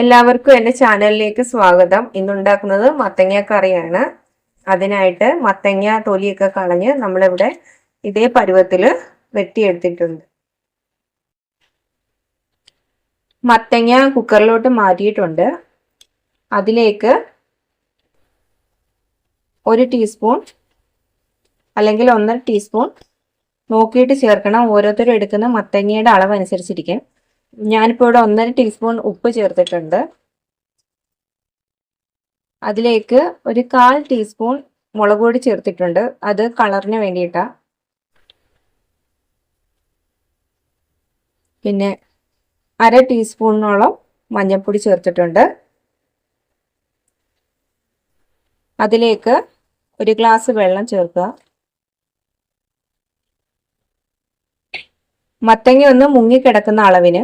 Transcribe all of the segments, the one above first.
എല്ലാവർക്കും എന്റെ ചാനലിലേക്ക് സ്വാഗതം. ഇന്നുണ്ടാക്കുന്നത് മത്തങ്ങ കറിയാണ്. അതിനായിട്ട് മത്തങ്ങ തൊലിയൊക്കെ കളഞ്ഞ് നമ്മളിവിടെ ഇതേ പരുവത്തിൽ വെട്ടിയെടുത്തിട്ടുണ്ട്. മത്തങ്ങ കുക്കറിലോട്ട് മാറ്റിയിട്ടുണ്ട്. അതിലേക്ക് ഒരു ടീസ്പൂൺ അല്ലെങ്കിൽ ഒന്നര ടീസ്പൂൺ നോക്കിയിട്ട് ചേർക്കണം. ഓരോരുത്തരും എടുക്കുന്ന മത്തങ്ങയുടെ അളവ് അനുസരിച്ചിരിക്കും ഞാനിപ്പോൾ ഇവിടെ ഒന്നര ടീസ്പൂൺ ഉപ്പ് ചേർത്തിട്ടുണ്ട്. അതിലേക്ക് ഒരു കാൽ ടീസ്പൂൺ മുളക് പൊടി ചേർത്തിട്ടുണ്ട്. അത് കളറിന് വേണ്ടിയിട്ടാണ് പിന്നെ അര ടീസ്പൂണിനോളം മഞ്ഞൾപ്പൊടി ചേർത്തിട്ടുണ്ട്. അതിലേക്ക് ഒരു ഗ്ലാസ് വെള്ളം ചേർക്കുക. മത്തങ്ങ ഒന്ന് മുങ്ങിക്കിടക്കുന്ന അളവിന്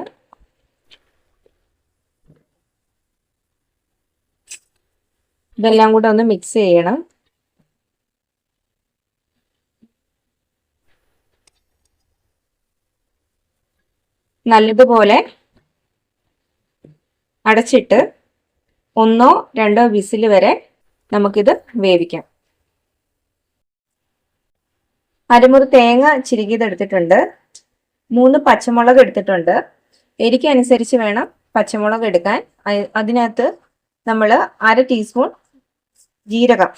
ഇതെല്ലാം കൂടെ ഒന്ന് മിക്സ് ചെയ്യണം. നല്ലതുപോലെ അടച്ചിട്ട് ഒന്നോ രണ്ടോ വിസിൽ വരെ നമുക്കിത് വേവിക്കാം. അരമുറി തേങ്ങ ചിരുകിയതെടുത്തിട്ടുണ്ട് മൂന്ന് പച്ചമുളക് എടുത്തിട്ടുണ്ട്. എരിക്കനുസരിച്ച് വേണം പച്ചമുളക് എടുക്കാൻ. അതിനകത്ത് നമ്മൾ അര ടീസ്പൂൺ ജീരകം.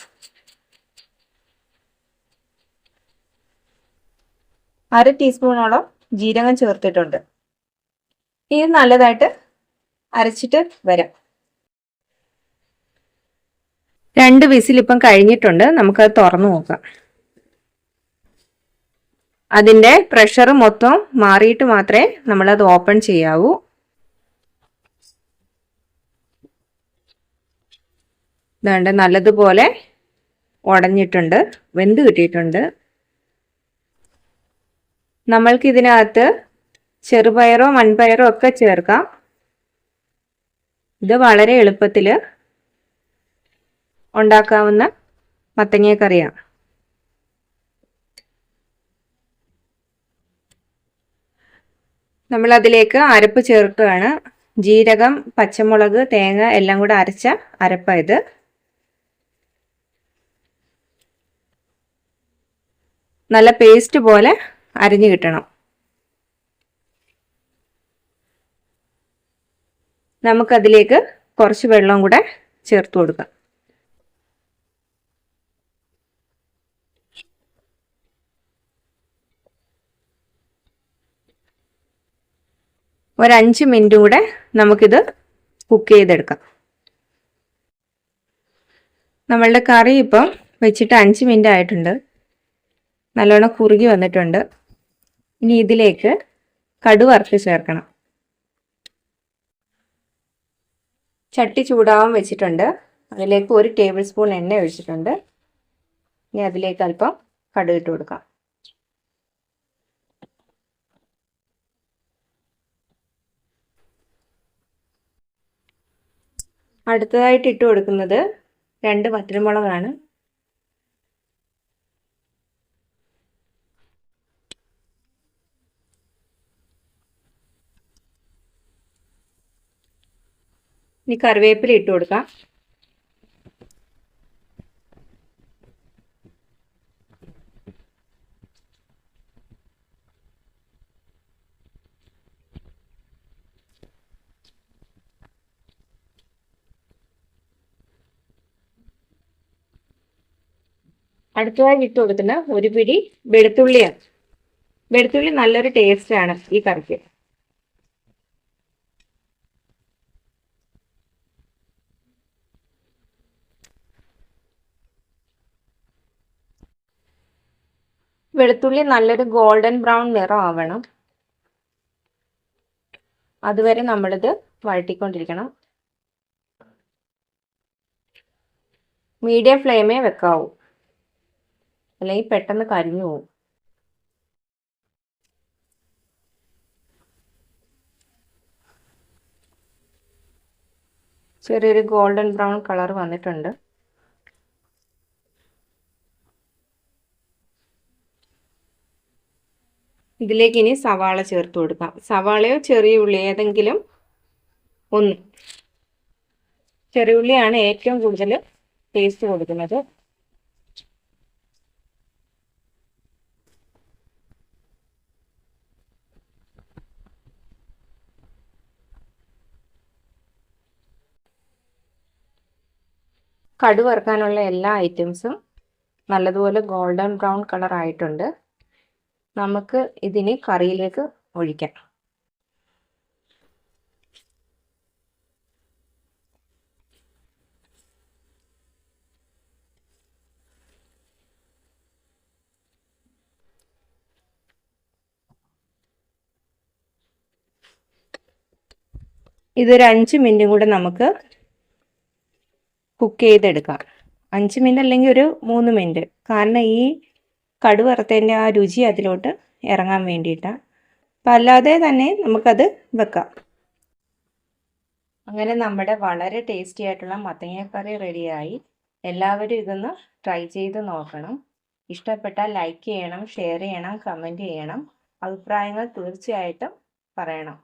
അര ടീസ്പൂണോളം ജീരകം ചേർത്തിട്ടുണ്ട്. ഇത് നല്ലതായിട്ട് അരച്ചിട്ട് വരാം. രണ്ട് വിസിൽ ഇപ്പം കഴിഞ്ഞിട്ടുണ്ട്. നമുക്കത് തുറന്നു നോക്കാം. അതിന്റെ പ്രഷർ മൊത്തം മാറിയിട്ട് മാത്രമേ നമ്മളത് ഓപ്പൺ ചെയ്യാവൂ. ഇതാണ്ട് നല്ലതുപോലെ ഉടഞ്ഞിട്ടുണ്ട് വെന്ത് കിട്ടിയിട്ടുണ്ട്. നമ്മൾക്ക് ഇതിനകത്ത് ചെറുപയറോ മൺപയറോ ഒക്കെ ചേർക്കാം. ഇത് വളരെ എളുപ്പത്തിൽ ഉണ്ടാക്കാവുന്ന മത്തങ്ങ കറിയാണ് നമ്മൾ അതിലേക്ക് അരപ്പ് ചേർക്കുകയാണ്. ജീരകം പച്ചമുളക് തേങ്ങ എല്ലാം കൂടെ അരച്ച അരപ്പായത് നല്ല പേസ്റ്റ് പോലെ അരിഞ്ഞു കിട്ടണം. നമുക്കതിലേക്ക് കുറച്ച് വെള്ളം കൂടെ ചേർത്ത് കൊടുക്കാം. ഒരഞ്ച് മിനിറ്റ് കൂടെ നമുക്കിത് കുക്ക് ചെയ്തെടുക്കാം. നമ്മളുടെ കറി ഇപ്പം വെച്ചിട്ട് അഞ്ച് മിനിറ്റ് ആയിട്ടുണ്ട്. നല്ലോണം കുറുകി വന്നിട്ടുണ്ട്. ഇനി ഇതിലേക്ക് കടു വറുത്ത് ചേർക്കണം. ചട്ടി ചൂടാവാൻ വെച്ചിട്ടുണ്ട്. അതിലേക്ക് ഒരു ടേബിൾ സ്പൂൺ എണ്ണ ഒഴിച്ചിട്ടുണ്ട്. ഇനി അതിലേക്ക് അല്പം കടുക് ഇട്ട് കൊടുക്കാം. അടുത്തതായിട്ട് ഇട്ട് കൊടുക്കുന്നത് രണ്ട് വറ്റൽമുളകാണ് ഇനി കറിവേപ്പില ഇട്ട് കൊടുക്കാം. അടുത്തതായി ഇട്ട് കൊടുക്കുന്ന ഒരു പിടി വെളുത്തുള്ളിയാണ്. വെളുത്തുള്ളി നല്ലൊരു ടേസ്റ്റാണ് ഈ കറിക്ക്. വെളുത്തുള്ളി നല്ലൊരു ഗോൾഡൻ ബ്രൗൺ നിറം ആവണം. അതുവരെ നമ്മളിത് വഴട്ടിക്കൊണ്ടിരിക്കണം മീഡിയം ഫ്ലെയിമേ വെക്കാവൂ. അല്ലെങ്കിൽ പെട്ടെന്ന് കരിഞ്ഞു പോവും. ചെറിയൊരു ഗോൾഡൻ ബ്രൗൺ കളർ വന്നിട്ടുണ്ട്. ഇതിലേക്ക് ഇനി സവാള ചേർത്ത് കൊടുക്കാം. സവാളയോ ചെറിയ ഉള്ളി ഏതെങ്കിലും ഒന്ന്. ചെറിയ ഉള്ളിയാണ് ഏറ്റവും കൂടുതൽ ടേസ്റ്റ് കൊടുക്കുന്നത്. കടുവറുക്കാനുള്ള എല്ലാ ഐറ്റംസും നല്ലതുപോലെ ഗോൾഡൻ ബ്രൗൺ കളർ ആയിട്ടുണ്ട്. നമുക്ക് ഇതിന് കറിയിലേക്ക് ഒഴിക്കാം. ഇതൊരു അഞ്ച് മിനിറ്റും കൂടെ നമുക്ക് കുക്ക് ചെയ്തെടുക്കാം. അഞ്ച് മിനിറ്റ് അല്ലെങ്കിൽ ഒരു മൂന്ന് മിനിറ്റ്. കാരണം ഈ കടു വറുത്തതിന്റെ ആ രുചി അതിലോട്ട് ഇറങ്ങാൻ വേണ്ടിയിട്ടാണ് അപ്പം അല്ലാതെ തന്നെ നമുക്കത് വെക്കാം. അങ്ങനെ നമ്മുടെ വളരെ ടേസ്റ്റി ആയിട്ടുള്ള മത്തങ്ങക്കറി റെഡിയായി എല്ലാവരും ഇതൊന്ന് ട്രൈ ചെയ്ത് നോക്കണം. ഇഷ്ടപ്പെട്ടാൽ ലൈക്ക് ചെയ്യണം ഷെയർ ചെയ്യണം കമന്റ് ചെയ്യണം. അഭിപ്രായങ്ങൾ തീർച്ചയായിട്ടും പറയണം.